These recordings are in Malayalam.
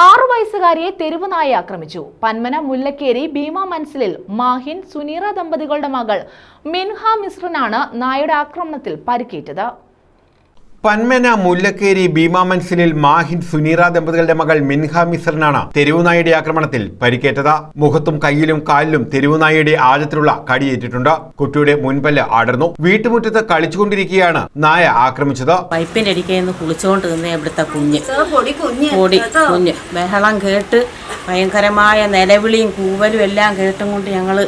ആറു വയസ്സുകാരിയെ തെരുവ് നായ ആക്രമിച്ചു. പന്മന മുല്ലക്കേരി ഭീമ മൻസിലിൽ മാഹിൻ സുനീറ ദമ്പതികളുടെ മകൾ മിൻഹ മിശ്രനാണ് നായയുടെ ആക്രമണത്തിൽ പരിക്കേറ്റത്. പന്മന മുല്ലക്കേരി ഭീമാമൻസിലിൽ മാഹിൻ സുനീറ ദമ്പതികളുടെ മകൾ മിൻഹ മിസറിനാണ് തെരുവുനായയുടെ ആക്രമണത്തിൽ പരിക്കേറ്റത്. മുഖത്തും കയ്യിലും കാലിലും തെരുവുനായയുടെ ആഴത്തിലുള്ള കടിയേറ്റിട്ടുണ്ട്. കുട്ടിയുടെ മുൻപല്ല് അടർന്നു വീട്ടുമുറ്റത്ത് കളിച്ചുകൊണ്ടിരിക്കുകയാണ് നായ ആക്രമിച്ചത്. പൈപ്പിന്റെ അടിക്കുന്ന കുളിച്ചുകൊണ്ട് നിന്ന് ഇവിടുത്തെ കുഞ്ഞ്. പൊടി കുഞ്ഞ് ബഹളം കേട്ട് ഭയങ്കരമായ നിലവിളിയും കൂവലും എല്ലാം കേട്ടും കൊണ്ട് ഞങ്ങൾ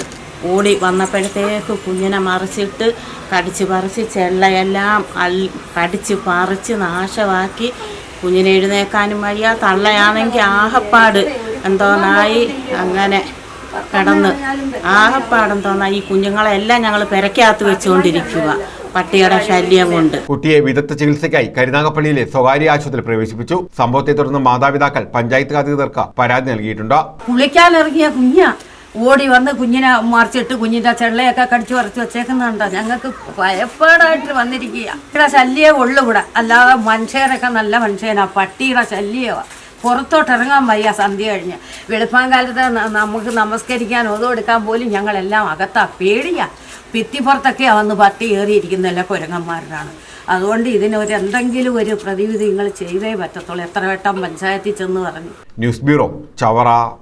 ഓടി വന്നപ്പോഴത്തേക്ക് കുഞ്ഞിനെ മറിച്ചിട്ട് കടിച്ച് പറിച്ച് ചെള്ളയെല്ലാം അൽ കടിച്ച് പറിച്ച് നാശമാക്കി കുഞ്ഞിനെ എഴുന്നേക്കാനും വയ്യ. തള്ളയാണെങ്കിൽ ആഹപ്പാട് എന്തോന്നായി അങ്ങനെ കടന്ന്. കിടന്ന് എന്തോന്നായി. ഈ കുഞ്ഞുങ്ങളെല്ലാം ഞങ്ങൾ പെരക്കകത്ത് വെച്ചുകൊണ്ടിരിക്കുക പട്ടിയുടെ ശല്യം കൊണ്ട്. കുട്ടിയെ വിദഗ്ധ ചികിത്സയ്ക്കായി കരുനാഗപ്പള്ളിയിലെ സ്വകാര്യ ആശുപത്രിയിൽ പ്രവേശിപ്പിച്ചു. സംഭവത്തെ തുടർന്ന് മാതാപിതാക്കൾ പഞ്ചായത്ത് അധികൃതർക്ക് പരാതി നൽകിയിട്ടുണ്ട്. കുളിക്കാനിറങ്ങിയ കുഞ്ഞ ഓടി വന്ന് കുഞ്ഞിനെ മറിച്ചിട്ട് കുഞ്ഞിന്റെ ചെള്ളയൊക്കെ കടിച്ചു പറിച്ച് വെച്ചേക്കുന്നുണ്ടോ. ഞങ്ങൾക്ക് ഭയപ്പാടായിട്ട് വന്നിരിക്കുക. ഇവിടെ ശല്യമേ ഉള്ളു ഇവിടെ. അല്ലാതെ മനുഷ്യരൊക്കെ നല്ല മനുഷ്യനാ. പട്ടിയുടെ ശല്യമാണ് പുറത്തോട്ട് ഇറങ്ങാൻ വയ്യ സന്ധ്യ കഴിഞ്ഞ്. വെളുപ്പാൻ കാലത്ത് നമുക്ക് നമസ്കരിക്കാൻ ഒതുകൊടുക്കാൻ പോലും ഞങ്ങളെല്ലാം അകത്താ പേടിയാ. ഭിത്തിപ്പുറത്തൊക്കെയാ വന്ന് പട്ടി കയറിയിരിക്കുന്നല്ല കുരങ്ങന്മാരാണ് അതുകൊണ്ട് ഇതിനൊരു എന്തെങ്കിലും ഒരു പ്രതിവിധി നിങ്ങൾ ചെയ്തേ പറ്റത്തുള്ളൂ. എത്ര വട്ടം പഞ്ചായത്തിൽ ചെന്ന് പറഞ്ഞു. News bureau Chavara.